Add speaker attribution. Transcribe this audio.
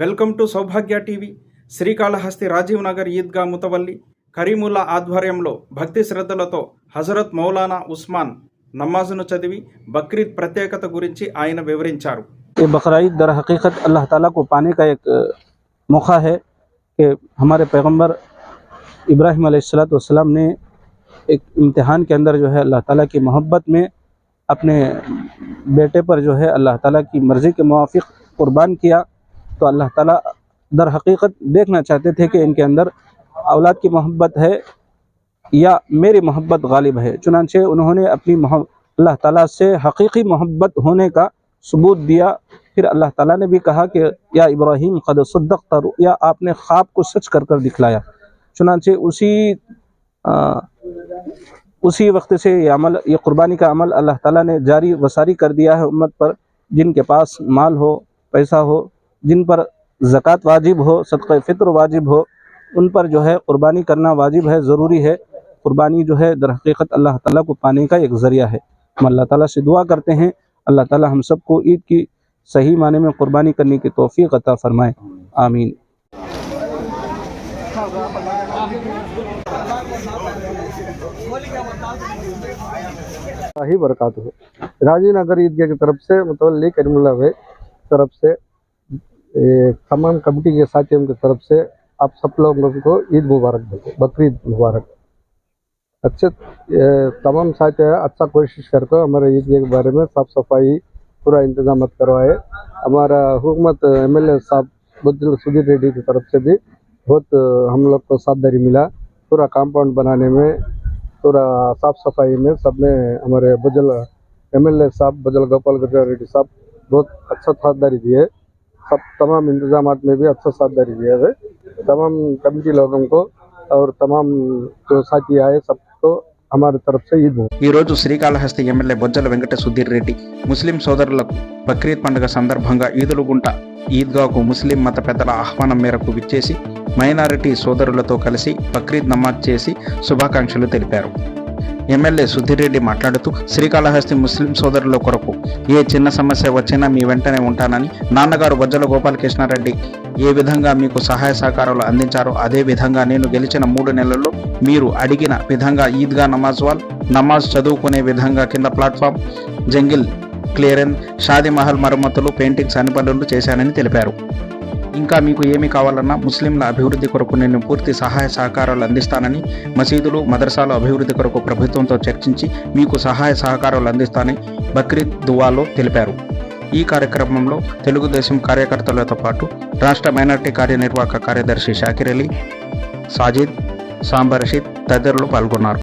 Speaker 1: welcome to Saubhagya TV Srikalahasti Rajiv Nagar Eidgah mutawalli Karimulla ఆధ్వర్యంలో భక్తి శ్రద్ధలతో హజరత్ మౌలానా ఉస్మాన్ నమాజును చదివి బక్రీద్ ప్రత్యేకత గురించి ఆయన వివరించారు
Speaker 2: ये बकरीद दर हकीकत अल्लाह ताला को पाने का एक अ, मौका है कि हमारे पैगंबर इब्राहिम अलैहिस्सलाम ने एक इम्तिहान के अंदर जो है अल्लाह ताला की मोहब्बत में अपने बेटे पर जो है अल्लाह ताला की मर्ज़ी के मुवाफिक कुर्बान किया तो अल्लाह ताला दर हकीकत देखना चाहते थे कि इनके अंदर औलाद की मोहब्बत है या मेरी मोहब्बत गालिब है। चुनानचे उन्होंने अपनी अल्लाह ताला से हकीकी मोहब्बत होने का सबूत दिया। फिर अल्लाह ताला ने भी कहा कि या इब्राहिम कद सद्दक या आपने ख्वाब को सच कर कर दिखलाया। चुनानचे उसी आ, उसी वक्त से ये अमल ये कुर्बानी का अमल अल्लाह ताला ने जारी वसारी कर दिया है उम्मत पर। जिनके पास माल हो पैसा हो जिन पर ज़क़़त वाजिब हो, सदक़ फ़ित्र वाजिब हो, उन पर जो है कुर्बानी करना वाजिब है, ज़रूरी है। कुर्बानी जो है, दर हकीकत अल्लाह ताला को पाने का एक ज़रिया है। हम अल्लाह ताला से दुआ करते हैं, अल्लाह ताला हम सबको ईद की सही माने में कुर्बानी करने की तौफीक अता फरमाए। आमीन।
Speaker 3: ही बरकत हो। राजीव नगर ईदगाह की तरफ़ से मुतवली करीमुल्ला भाई तरफ़ से ये तमाम कमेटी के साथियों की तरफ़ से आप सब लोगों को ईद मुबारक देते बकरीद मुबारक। अच्छे तमाम साथी अच्छा कोशिश करके हमारे ईद के बारे में साफ़ सफ़ाई, पूरा इंतज़ाम करवाए। हमारा हुकूमत एम एल साहब बुद्धिल सुधीर रेड्डी की तरफ़ से भी बहुत हम लोग को साथदारी मिला। पूरा कंपाउंड बनाने में, पूरा साफ़ सफ़ाई में सब में हमारे बजल एम एल ए साहब बजल गोपाल गजर रेड्डी साहब बहुत अच्छा साथदारी दिए। सब तमाम इंतजाम में भी अच्छा साथदारी दिए हुए तमाम कमेटी लोगों को और तमाम जो साथी आए सबको हमारी तरफ से ईद मुबारक।
Speaker 1: ఈ రోజు శ్రీకాళహస్తి ఎమ్మెల్యే బొజ్జల వెంకట సుధీర్ రెడ్డి ముస్లిం సోదరులకు బక్రీద్ పండుగ సందర్భంగా ఈదులుగుంట ఈద్గాకు ముస్లిం మత పెద్దల ఆహ్వానం మేరకు విచ్చేసి మైనారిటీ సోదరులతో కలిసి బక్రీద్ నమాజ్ చేసి శుభాకాంక్షలు తెలిపారు ఎమ్మెల్యే సుధీర్ రెడ్డి మాట్లాడుతూ శ్రీకాళహస్తి ముస్లిం సోదరుల కొరకు ఏ చిన్న సమస్య వచ్చినా మీ వెంటనే ఉంటానని నాన్నగారు వజ్జల గోపాలకృష్ణారెడ్డి ఏ విధంగా మీకు సహాయ సహకారాలు అందించారో అదే విధంగా నేను గెలిచిన మూడు నెలల్లో మీరు అడిగిన విధంగా ఈద్గా నమాజ్ వాల్ నమాజ్ చదువుకునే విధంగా కింద platform jungle clearance Shaadi Mahal మరమ్మతులు పెయింటింగ్స్ అన్ని పనులు చేశానని తెలిపారు. ఇంకా మీకు ఏమి కావాలన్నా ముస్లింల అభివృద్ధి కొరకు నేను పూర్తి సహాయ సహకారాలు అందిస్తానని మసీదులు మదర్సాల అభివృద్ధి కొరకు ప్రభుత్వంతో చర్చించి మీకు సహాయ సహకారాలు అందిస్తానని బక్రీద్ దువాలో తెలిపారు. ఈ కార్యక్రమంలో తెలుగుదేశం కార్యకర్తలతో పాటు రాష్ట్ర మైనార్టీ కార్యనిర్వాహక కార్యదర్శి షాకిర్ అలీ సాజిద్ సాంబర్ రషీద్ తదితరులు పాల్గొన్నారు.